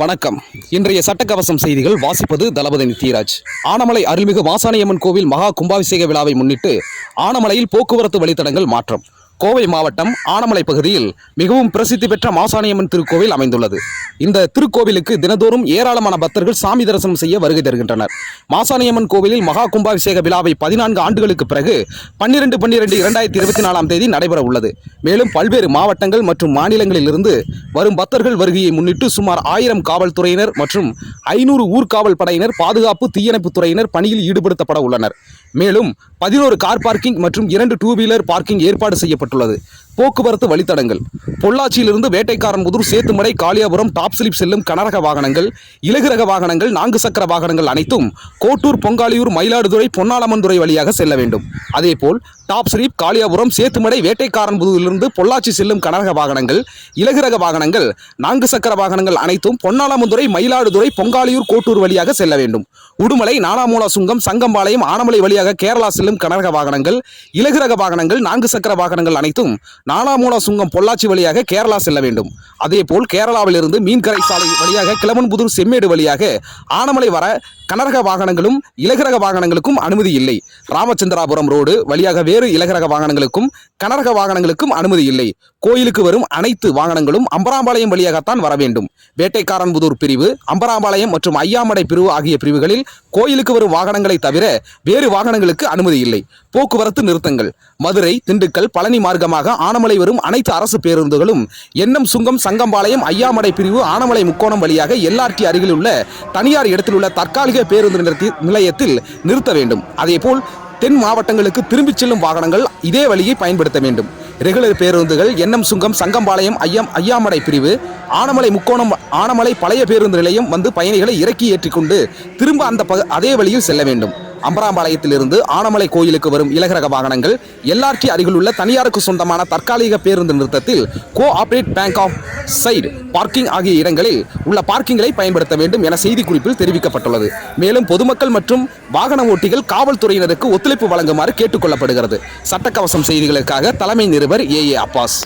வணக்கம். இன்றைய சட்டக்கவசம் செய்திகள் வாசிப்பது தளபதி நித்யராஜ் ஆனமலை அருள்மிகு மாசாணியம்மன் கோவில் மகா கும்பாபிஷேக விழாவை முன்னிட்டு ஆனமலையில் போக்குவரத்து வழித்தடங்கள் மாற்றம். கோவை மாவட்டம் ஆனமலை பகுதியில் மிகவும் பிரசித்தி பெற்ற மாசாணியம்மன் திருக்கோவில் அமைந்துள்ளது. இந்த திருக்கோவிலுக்கு தினதோறும் ஏராளமான பக்தர்கள் சாமி தரிசனம் செய்ய வருகை தருகின்றனர். மாசாணியம்மன் கோவிலில் மகா கும்பாபிஷேக விழாவை பதினான்கு ஆண்டுகளுக்கு பிறகு பன்னிரண்டு பன்னிரண்டு இரண்டாயிரத்தி இருபத்தி நாலாம் தேதி நடைபெற உள்ளது. மேலும் பல்வேறு மாவட்டங்கள் மற்றும் மாநிலங்களிலிருந்து வரும் பக்தர்கள் வருகையை முன்னிட்டு சுமார் ஆயிரம் காவல்துறையினர் மற்றும் ஐநூறு ஊர்காவல் படையினர் பாதுகாப்பு தீயணைப்பு துறையினர் பணியில் ஈடுபடுத்தப்பட உள்ளனர். மேலும் பதினோரு கார் பார்க்கிங் மற்றும் இரண்டு டூ வீலர் பார்க்கிங் ஏற்பாடு ബന്ധപ്പെട്ടുള്ളത് போக்குவரத்து வழித்தடங்கள். பொள்ளாச்சியிலிருந்து வேட்டைக்காரன்புதூர் சேத்துமடை காளியாபுரம் டாப் ஸ்லிப் செல்லும் கனரக வாகனங்கள் இலகுரக வாகனங்கள் நான்கு சக்கர வாகனங்கள் அனைத்தும் கோட்டூர் பொங்காலியூர் மயிலாடுதுறை பொன்னாளமந்துறை வழியாக செல்ல வேண்டும். அதேபோல் டாப் ஸ்லீப் காளியாபுரம் சேத்துமடை வேட்டைக்காரன்புதூரிலிருந்து பொள்ளாச்சி செல்லும் கனரக வாகனங்கள் இலகுரக வாகனங்கள் நான்கு சக்கர வாகனங்கள் அனைத்தும் பொன்னாளமந்துறை மயிலாடுதுறை பொங்காலியூர் கோட்டூர் வழியாக செல்ல வேண்டும். உடுமலை நானாமூலா சுங்கம் சங்கம்பாளையம் ஆனமலை வழியாக கேரளா செல்லும் கனரக வாகனங்கள் இலகுரக வாகனங்கள் நான்கு சக்கர வாகனங்கள் அனைத்தும் நானாமூலா சுங்கம் பொள்ளாச்சி வழியாக கேரளா செல்ல வேண்டும். அதேபோல் கேரளாவிலிருந்து மீன்கரை சாலை வழியாக கிளமன்புதூர் செம்மேடு வழியாக ஆனமலை வர கனரக வாகனங்களும் இலகுரக வாகனங்களுக்கும் அனுமதி இல்லை. ராமச்சந்திராபுரம் ரோடு வழியாக வேறு இலகுரக வாகனங்களுக்கும் கனரக வாகனங்களுக்கும் அனுமதி இல்லை. கோயிலுக்கு வரும் அனைத்து வாகனங்களும் அம்பராம்பாளையம் வழியாகத்தான் வர வேண்டும். வேட்டைக்காரன்புதூர் பிரிவு அம்பராம்பாளையம் மற்றும் ஐயாமடை பிரிவு ஆகிய பிரிவுகளில் கோயிலுக்கு வரும் வாகனங்களை தவிர வேறு வாகனங்களுக்கு அனுமதி இல்லை. போக்குவரத்து நிறுத்தங்கள் மதுரை திண்டுக்கல் பழனி மார்க்கமாக ஆனமலை வரும் அனைத்து அரசு பேருந்துகளும் எண்ணம் சுங்கம் சங்கம்பாளையம் ஐயாமடை பிரிவு ஆனமலை முக்கோணம் வழியாக எல்ஆர்டி அருகில் உள்ள தனியார் இடத்தில் உள்ள தற்காலிக பேருந்து நிலையத்தில் நிறுத்த வேண்டும். அதேபோல் தென் மாவட்டங்களுக்கு திரும்பிச் செல்லும் வாகனங்கள் இதே வழியை பயன்படுத்த வேண்டும். ரெகுலர் பேருந்துகள் எண்ணம் சுங்கம் சங்கம்பாளையம் ஐயம் ஐயாமடை பிரிவு ஆனமலை முக்கோணம் ஆனமலை பழைய பேருந்து நிலையம் வந்து பயணிகளை இறக்கி ஏற்றிக்கொண்டு திரும்ப அந்த அதே வழியில் செல்ல வேண்டும். அம்பராம்பாளையத்திலிருந்து ஆனமலை கோயிலுக்கு வரும் இலகரக வாகனங்கள் எல்ஆர்டி அருகில் உள்ள தனியாருக்கு சொந்தமான தற்காலிக பேருந்து நிறுத்தத்தில் co operate bank off side parking ஆகிய இடங்களில் உள்ள பார்க்கிங்களை பயன்படுத்த வேண்டும் என செய்திக்குறிப்பில் தெரிவிக்கப்பட்டுள்ளது. மேலும் பொதுமக்கள் மற்றும் வாகன ஓட்டிகள் காவல்துறையினருக்கு ஒத்துழைப்பு வழங்குமாறு கேட்டுக்கொள்ளப்படுகிறது. சட்டக்கவசம் செய்திகளுக்காக தலைமை நிருபர் ஏ ஏ அப்பாஸ்.